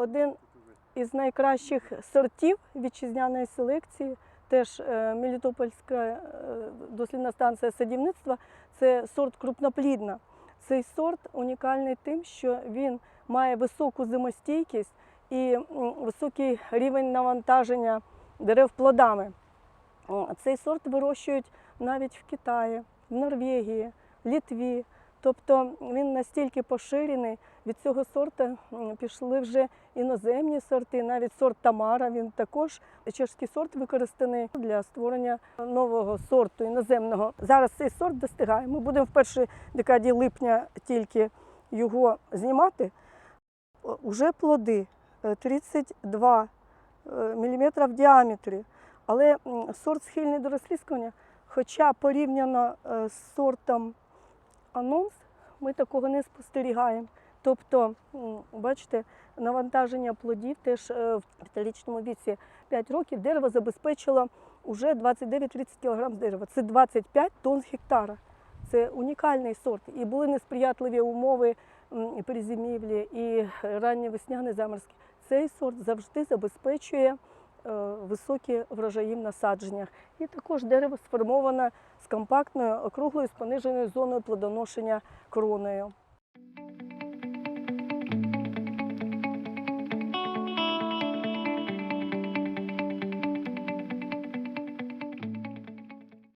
один із найкращих сортів вітчизняної селекції. Теж е, Мелітопольська е, дослідна станція садівництва це сорт крупноплідна. Цей сорт унікальний тим, що він має високу зимостійкість і високий рівень навантаження дерев плодами. Цей сорт вирощують навіть в Китаї, в Норвегії, Літві. Тобто він настільки поширений, від цього сорту пішли вже іноземні сорти, навіть сорт Тамара. Він також чешський сорт використаний для створення нового сорту іноземного. Зараз цей сорт достигає. Ми будемо в першій декаді липня тільки його знімати. Уже плоди е, 32 мм в діаметрі. Але сорт схильний до розслідування, хоча порівняно е, з сортом анонс, ми такого не спостерігаємо. Тобто, бачите, навантаження плодів теж е, в металічному віці 5 років дерево забезпечило вже 29-30 кг дерева. Це 25 тонн з гектара. Це унікальний сорт. І були несприятливі умови м, і перезимівлі, і ранні весняні заморозки. Цей сорт завжди забезпечує високі врожаї в насадженнях. І також дерево сформоване з компактною округлою з пониженою зоною плодоношення кроною.